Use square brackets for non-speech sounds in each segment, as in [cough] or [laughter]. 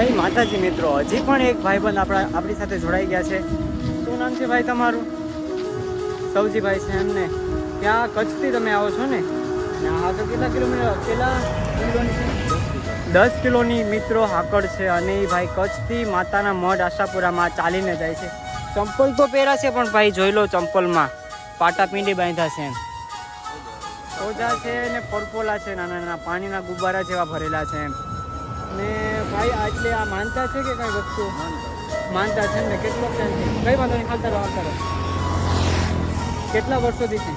જય માતાજી મિત્રો. હજી પણ એક ભાઈબંધ આપણા આપણી સાથે જોડાઈ ગયા છે. શું નામ છે ભાઈ તમારું? સૌજીભાઈ છે એમને. ત્યાં કચ્છથી તમે આવો છો ને? આ તો કેટલા કિલોમીટર કેટલા દસ કિલોની મિત્રો હાકડ છે અને એ ભાઈ કચ્છથી માતાના મઢ આશાપુરામાં ચાલીને જાય છે. ચંપલ તો પહેરા છે પણ ભાઈ જોઈ લો ચંપલમાં. પાટાપીંડી બાંધ્યા છે એમ. ઓજા છે ને પરપોલા છે નાના નાના પાણીના ગુબ્બારા જેવા ભરેલા છે એમ. ભાઈ આટલે આ માનતા છે કે કઈ વસ્તુ? માનતા છે ને કેટલો ટાઈમ છે કઈ વાંધો નહીં ખાલતા રહો રહો કેટલા વર્ષોથી છે?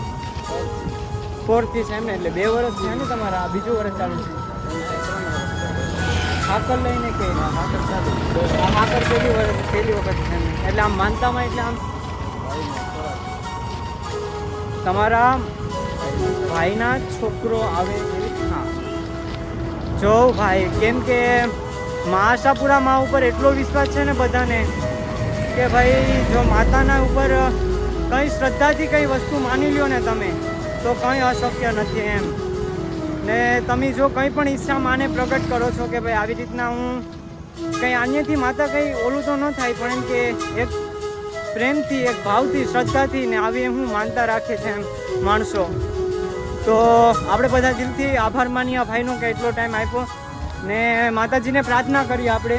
ફોરથી છે એમ ને એટલે બે વર્ષ છે ને તમારા. આ બીજું વર્ષ ચાલુ છે. હાકર લઈને કે? આ હાકર પહેલી વર્ષ પહેલી વખત છે. એટલે આમ માનતામાં એટલે આમ તમારા ભાઈના છોકરો આવે એવી હા. જો ભાઈ કેમ કે મા મા ઉપર એટલો વિશ્વાસ છે ને બધાને કે ભાઈ, જો માતાના ઉપર કંઈ શ્રદ્ધાથી કંઈ વસ્તુ માની લ્યો ને તમે, તો કંઈ અશક્ય નથી એમ. ને તમે જો કંઈ પણ ઈચ્છા માને પ્રગટ કરો છો કે ભાઈ, આવી રીતના હું કંઈ અન્યથી માતા કંઈ ઓલું તો ન થાય, પણ કે એક પ્રેમથી, એક ભાવથી, શ્રદ્ધાથી ને આવી હું માનતા રાખે છે એમ માણસો. તો આપણે બધા દિલથી આભાર માનીયા ભાઈનો કે એટલો ટાઈમ આપ્યો. ને માતાજીને પ્રાર્થના કરી આપણે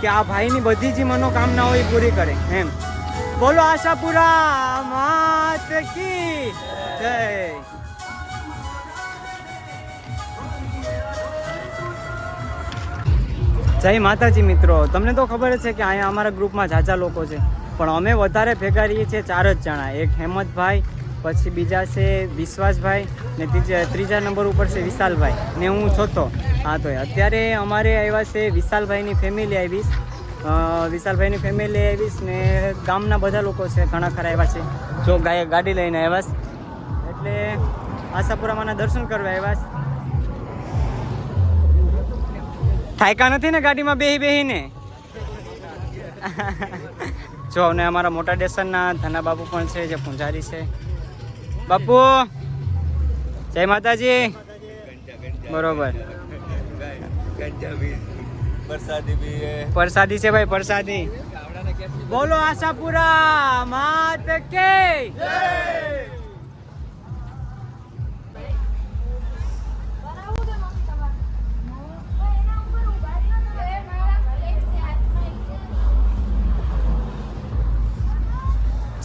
કે આ ભાઈની બધી જ મનોકામનાઓ એ પૂરી કરે, એમ. બોલો આશાપુરા, માત કી જય. જય માતાજી મિત્રો. તમને તો ખબર છે કે અહીંયા અમારા ગ્રુપમાં ઝાઝા લોકો છે. પણ અમે વધારે ભેગા રહીએ છીએ ચાર જ જણા. એક હેમંતભાઈ, પછી બીજા છે વિશ્વાસભાઈ, ને ત્રીજા ત્રીજા નંબર ઉપર છે વિશાલભાઈ. ને હું ચોથો હા, તો અત્યારે અમારે આવ્યા છે વિશાલભાઈની ફેમિલી આવીશ. વિશાલભાઈની ફેમિલી આવીશ ને ગામના બધા લોકો છે, ઘણા ખરા આવ્યા છે. જો ગાડી લઈને આવ્યા એટલે આશાપુરામાંના દર્શન કરવા આવ્યા થાયકા નથી ને ગાડીમાં બેહી બેહીને? [laughs] જો અને અમારા મોટા ડેશનના ધના બાપુ પણ છે, જે પૂંજારી છે. બાપુ, જય માતાજી. બરોબર. પ્રસાદી છે ભાઈ પ્રસાદી બોલો આશાપુરા, માત કે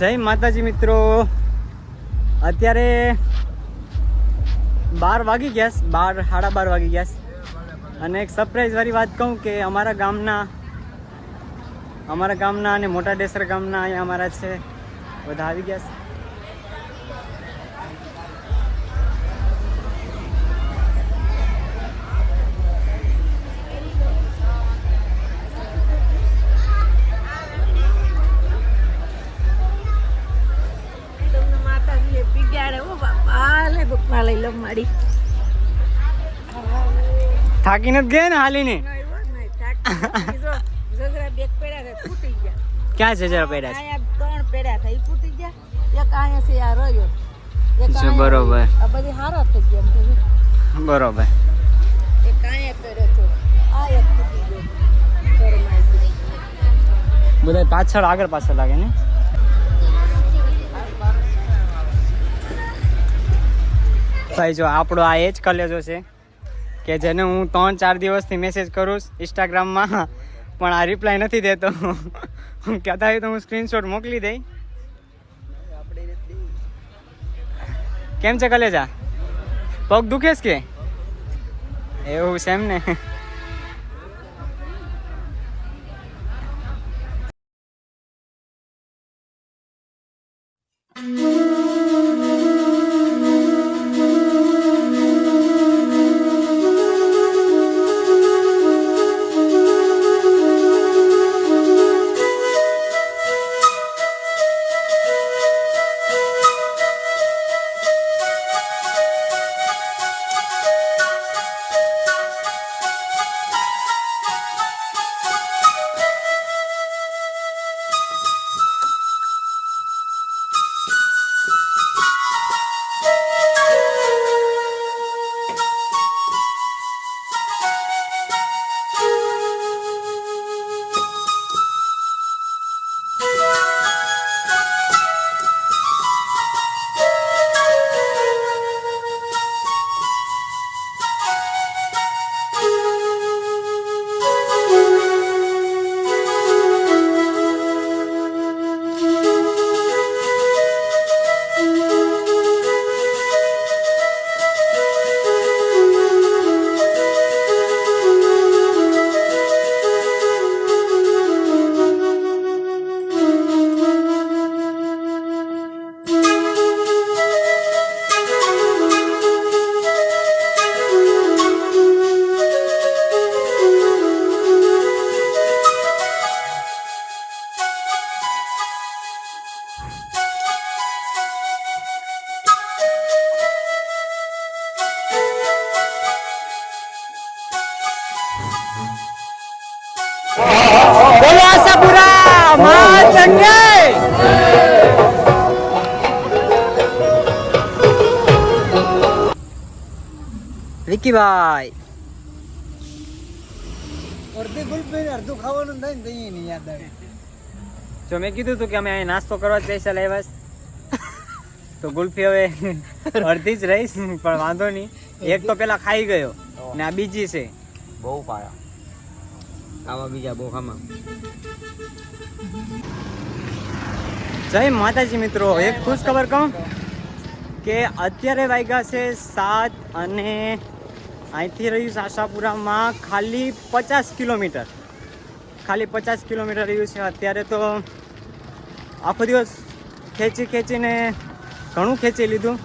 જય! માતાજી મિત્રો. અત્યારે બાર વાગી ગયા બાર, સાડા બાર વાગી ગયા. અને એક સરપ્રાઈઝ વાળી વાત કહું કે અમારા ગામના અમારા ગામના અને મોટા ડેસર ગામના અહીંયા અમારા છે. બધા આવી ગયા છે. થાકી નથી ગયા ને હાલીને? ક્યાં છે? જરા પેડા ત્રણ પેડા થઈ ફૂટી ગયા. એક અહીંયા છે આ રહ્યો. એક છે, બરોબર. આ બધી હારા થઈ ગયા. બરોબર. એક અહીંયા પડ્યો તો આ એક ફૂટી ગયો. બધા પાછળ આગળ પાછળ લાગે ને? ભાઈ જો આપણો આ એ જ કલેજો છે. કે જેને હું ત્રણ ચાર દિવસથી મેસેજ કરું ઇન્સ્ટાગ્રામમાં પણ આ રિપ્લાય નથી દેતો. હું કહેતા હોય તો હું સ્ક્રીનશોટ મોકલી દઈ. કેમ છે કલેજા? પગ દુખે છે કે? એવું છે એમ ને. વિકીભાઈ અડધી ગુલફી ને અડધું ખાવાનું થાય ને તઈ નહીં યાદ આવે. જો મેં કીધું હતું કે અમે અહીં નાસ્તો કરવા સ્પેશિયલ આવ્યા છે. તો ગુલ્ફી હવે અડધી જ રહીશ પણ વાંધો નહીં. એક તો પેલા ખાઈ ગયો ને આ બીજી છે. બહુ પાયા. આવા બીજા બહુ ખામાં જય માતાજી મિત્રો, એક ખુશ ખબર કહું કે અત્યારે વાગ્યા છે સાત અને અહીંથી રહ્યું આશાપુરામાં ખાલી પચાસ કિલોમીટર. ખાલી પચાસ કિલોમીટર રહ્યું છે. અત્યારે તો આખો દિવસ ખેંચી ખેંચીને ઘણું ખેંચી લીધું.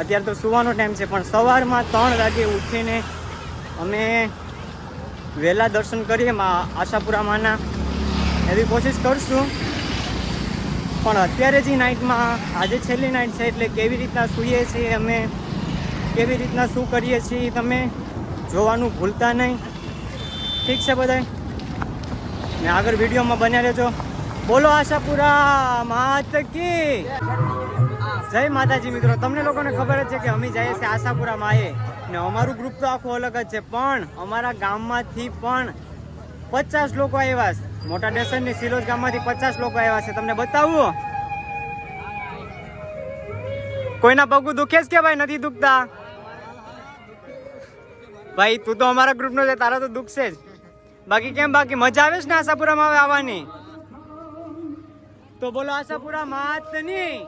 અત્યારે તો સુવાનો ટાઈમ છે, પણ સવારમાં ત્રણ વાગે ઉઠીને અમે વહેલા દર્શન કરીએ આશાપુરા માના એવી કોશિશ કરશું પણ અત્યારે જે નાઇટમાં, આજે છેલ્લી નાઇટ છે એટલે કેવી રીતના સૂઈએ છીએ અમે, કેવી રીતના શું કરીએ છીએ તમે જોવાનું ભૂલતા નહીં. ઠીક છે બધાય? ને આગળ વિડીયોમાં બન્યા રહેજો. બોલો આશાપુરા, માત કી! જય માતાજી મિત્રો. તમને લોકોને ખબર જ છે કે અમે જઈએ છીએ આશાપુરામાં આવીએ ને અમારું ગ્રુપ તો આખું અલગ જ છે, પણ અમારા ગામમાંથી પણ પચાસ લોકો આવ્યા છે. મોટા ડેસનની સિલોજ ગામમાંથી પચાસ લોકો આવ્યા છે. તમને બતાવું. કોઈના પગું દુખે છે કે ભાઈ નથી દુખતા? ભાઈ, તું તો અમારા ગ્રુપનો છે, તારા તો દુખશે જ. બાકી કેમ બાકી? મજા આવે છે ને આશાપુરામાં હવે આવવાની? તો બોલો આશાપુરા માતની.